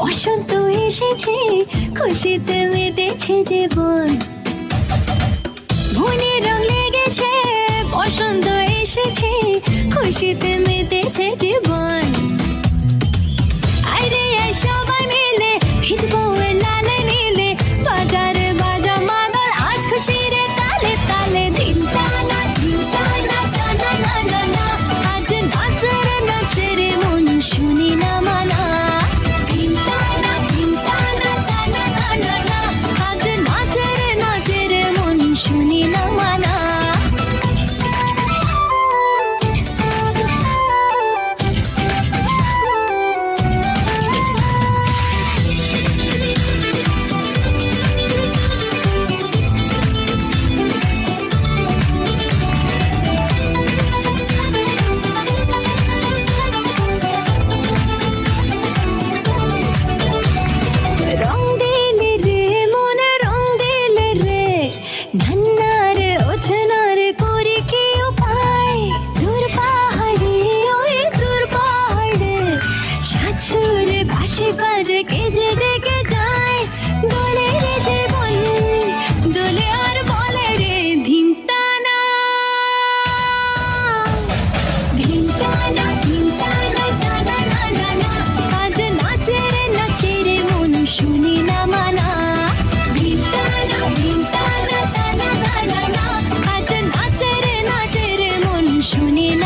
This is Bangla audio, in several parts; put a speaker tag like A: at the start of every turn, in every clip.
A: বসন্ত এসেছে খুশিতে মেতেছে জীবন। মনে রং লেগেছে বসন্ত এসেছে খুশিতে মেতেছে জীবন। আশীর্বাদ কে যে যায় বলে রে যে বলে দোলে রে ধিমটানা ধিমটানা ধিমটানা না আজ নাচে রে নাচে মন শুনি না মানা ধিমটানা ধিমটানা টানা টানা মন শুনি না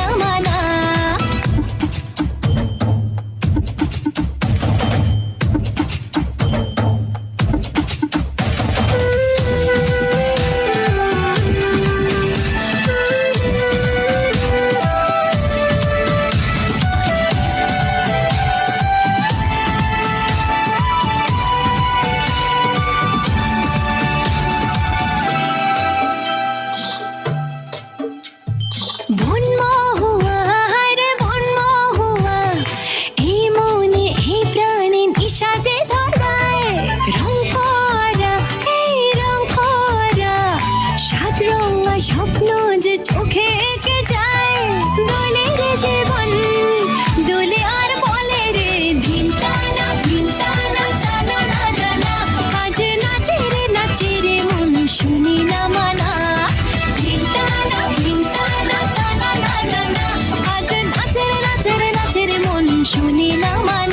A: 祝你那么